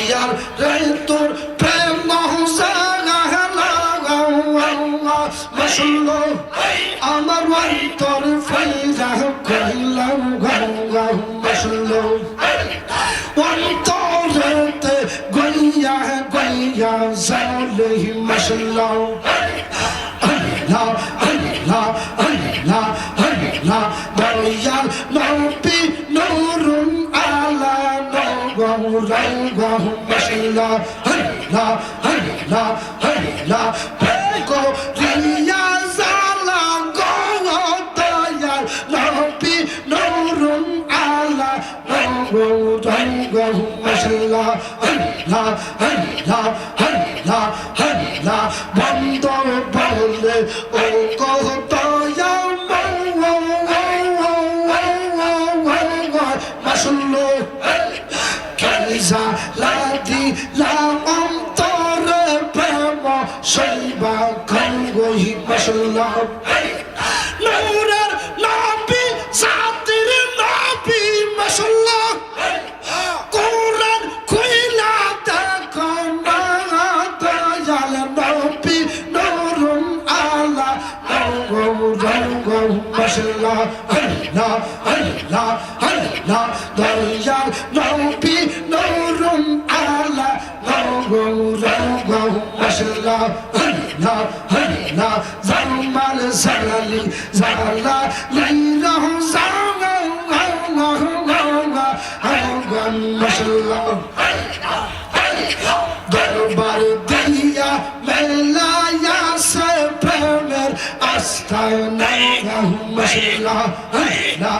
দয়াল রে তোর প্রেম আমার অন্তর ফাইরা কইলাম গঙ্গা মশল্ল অন্তরেতে গইয়া গইয়া জালে মশল্ল আল্লাহ আল্লাহ আল্লাহ আল্লাহ রঙ্গম মশলা আল্লাহ আল্লাহ আল্লাহ গো রিয়া জালা গো দয়াল নবী নুরুন আলা নগম রঙ্গম মশলা আল্লাহ আল্লাহ মশলা আল্লাহ আল্লাহ জামাল জালালি জালালি রহ জালা আঙ্গন মশলা দরবার দিয়া মেলায়া সে প্রেমের আস্থায় নাম মশলা না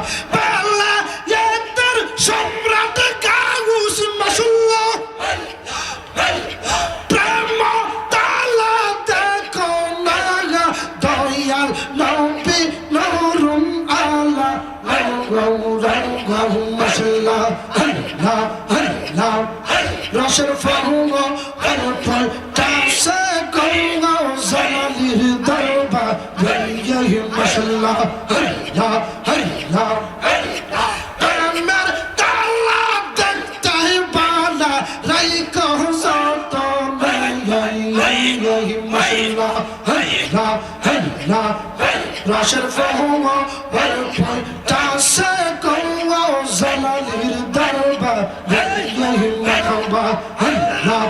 الضربة. وياه المشلة هريلا هريلا هريلا أمر طلع الطيبة لا ريكه سلطان. وياه المشلة هريلا هريلا هريلا شرفهما والقرب تعسكم وزلل الضربة وياه المحبة هريلا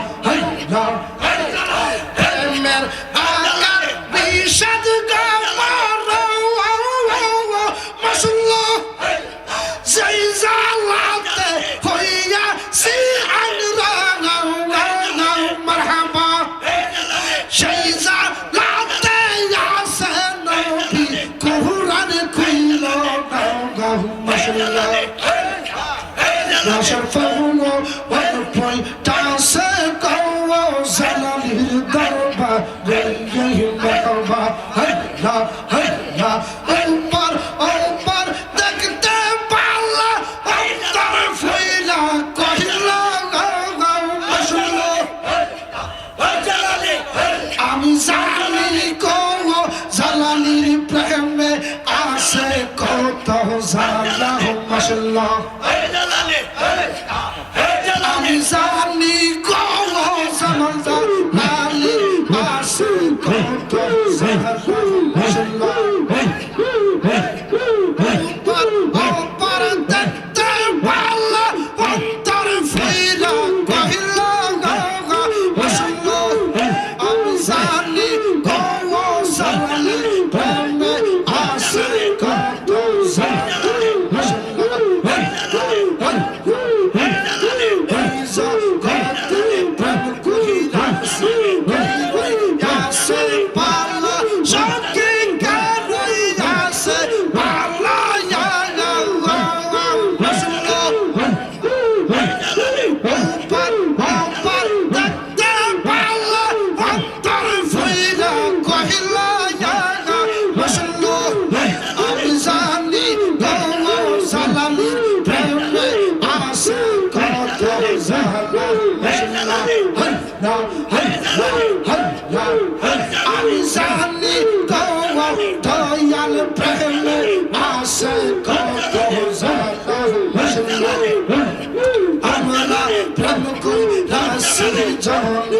নবী কুরআন খুইল গাও মশলা Nasher আমি জানি গো দয়াল প্রেমে আসে কত আমরা প্রেম কইরা জনে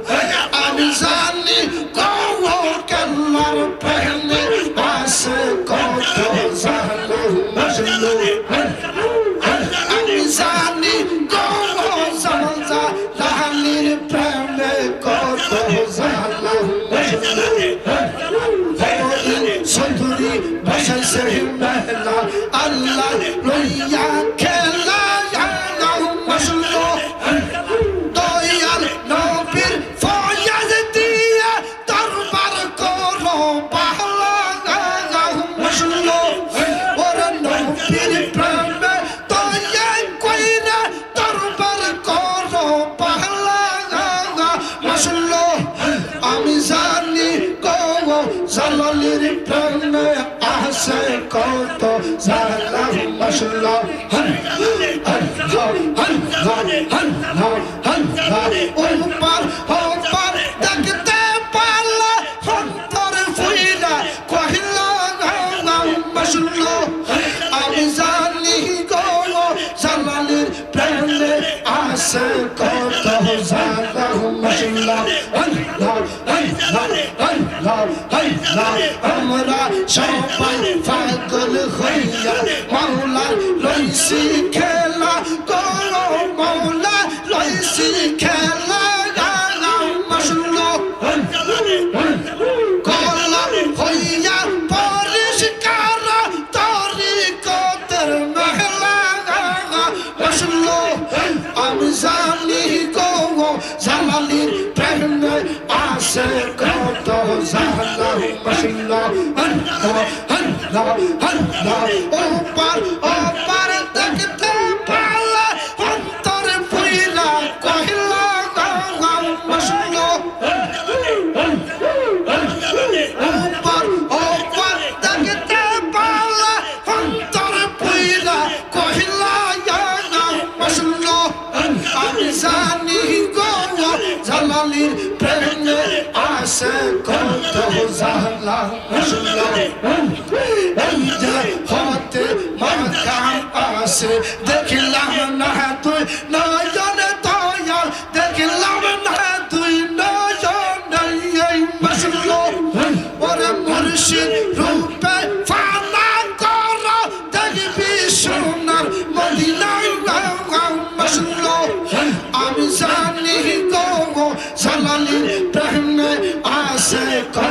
আসে কত জালা মশলা হন হন হন হন হন হন হন উপর উপর দেখতে اللهم شلا الله الله الله الله আমরা সবাই ফাগল হইয়া মাওলা লইছি খেলা করো মাওলা লইছি খেলা شرقت زهلا بشلا هلا هلا هلا اوپر اوپر দেখতে পালা অন্তরে পুরিলা কহিলা গালা মশলা হতে মাকাম আসে দেখিলাম না তুই নয়নে দয়াল দেখিলাম না তুই নয়নে এই মশলো ওরে মুর্শিদ রূপে ফানা কর দেখবি সোনার মদিনায় মশলো আমি জানি গো, জালালি প্রেমে আসে কত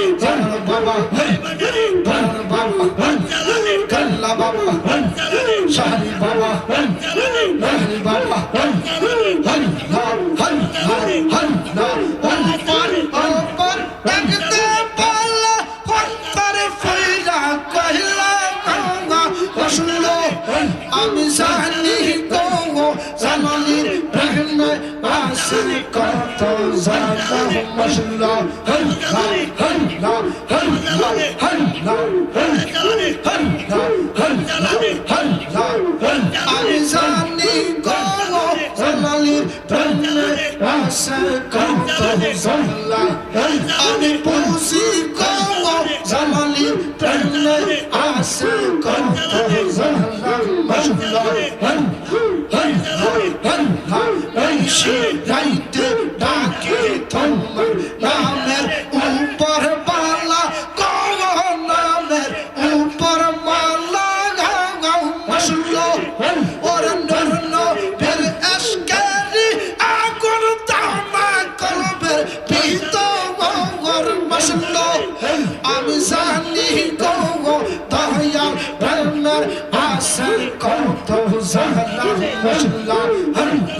জানি গো জানালির প্রেমে আসে কত জানা মশলো হন হন হন হন হন হন হন হন আমি জানি গো জানালির প্রেমে আসে কত জানা। আমি পুষি গো জানালির প্রেমে আসে কত Lan! Lan!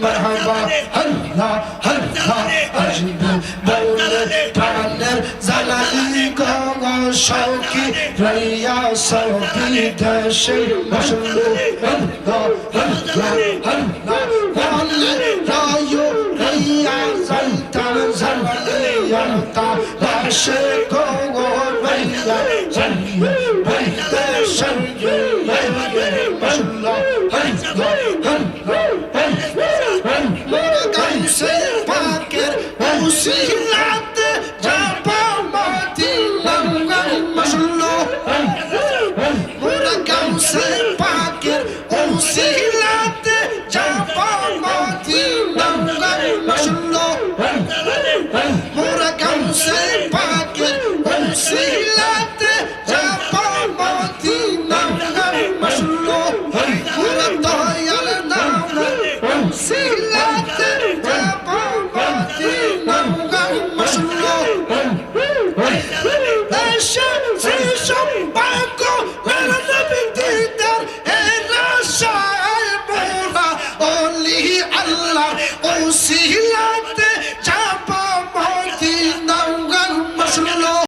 merhaba halla halla acıdı böyle taner zalali kala şavki reyya savdi deşir başını halla halla aşık ol